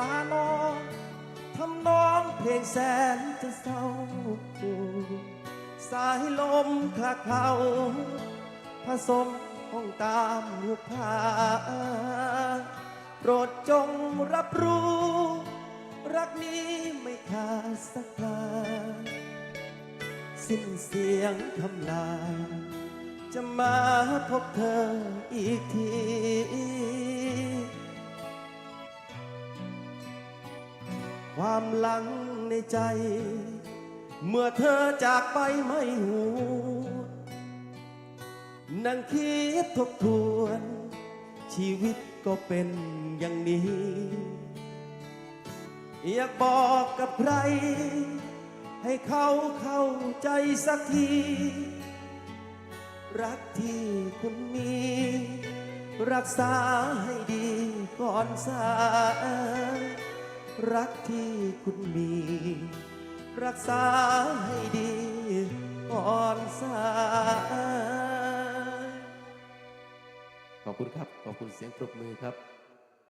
ตานองทำน้องเพลงแสนจะเศร้า สายลมคลาเคล้าผสมห้องตามหุบผาโปรดจงรับรู้ รักนี้ไม่ขาดสักลาสิ้นเสียงคำลา จะมาพบเธออีกที ความหลังในใจ เมื่อเธอจากไปไม่หูนั่งคิดทบทวน ชีวิตก็เป็นอย่างนี้ อยากบอกกับใคร ให้เขาเข้าใจสักที รักที่คุณมี รักษาให้ดีก่อนสาย รักที่คุณมี รักษาให้ดีก่อนสายขอบคุณครับ ขอบคุณเสียงปรบมือครับ